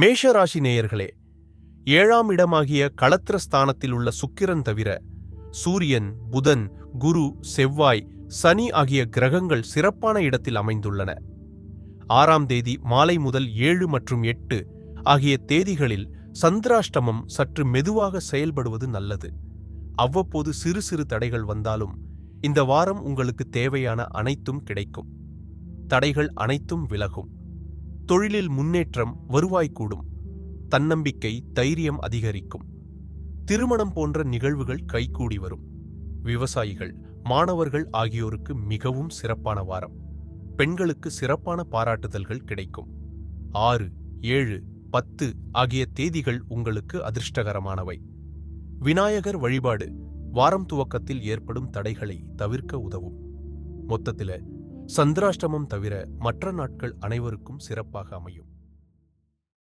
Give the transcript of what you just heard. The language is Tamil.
மேஷராசி நேயர்களே ஏழாம் இடமாகிய களத்திர ஸ்தானத்தில் உள்ள சுக்கிரன் தவிர சூரியன் புதன் குரு செவ்வாய் சனி ஆகிய கிரகங்கள் சிறப்பான இடத்தில் அமைந்துள்ளன. ஆறாம் தேதி மாலை முதல் ஏழு மற்றும் எட்டு ஆகிய தேதிகளில் சந்திராஷ்டமம் சற்று மெதுவாக செயல்படுவது நல்லது. அவ்வப்போது சிறு சிறு தடைகள் வந்தாலும் இந்த வாரம் உங்களுக்கு தேவையான அனைத்தும் கிடைக்கும். தடைகள் அனைத்தும் விலகும். தொழிலில் முன்னேற்றம் வருவாய் கூடும் தன்னம்பிக்கை தைரியம் அதிகரிக்கும். திருமணம் போன்ற நிகழ்வுகள் கைகூடி வரும். விவசாயிகள் மாணவர்கள் ஆகியோருக்கு மிகவும் சிறப்பான வாரம். பெண்களுக்கு சிறப்பான பாராட்டுதல்கள் கிடைக்கும். ஆறு ஏழு பத்து ஆகிய தேதிகள் உங்களுக்கு அதிர்ஷ்டகரமானவை. விநாயகர் வழிபாடு வாரம் துவக்கத்தில் ஏற்படும் தடைகளை தவிர்க்க உதவும். மொத்தத்தில் சந்திராஷ்டமம் தவிர மற்ற நாட்கள் அனைவருக்கும் சிறப்பாக அமையும்.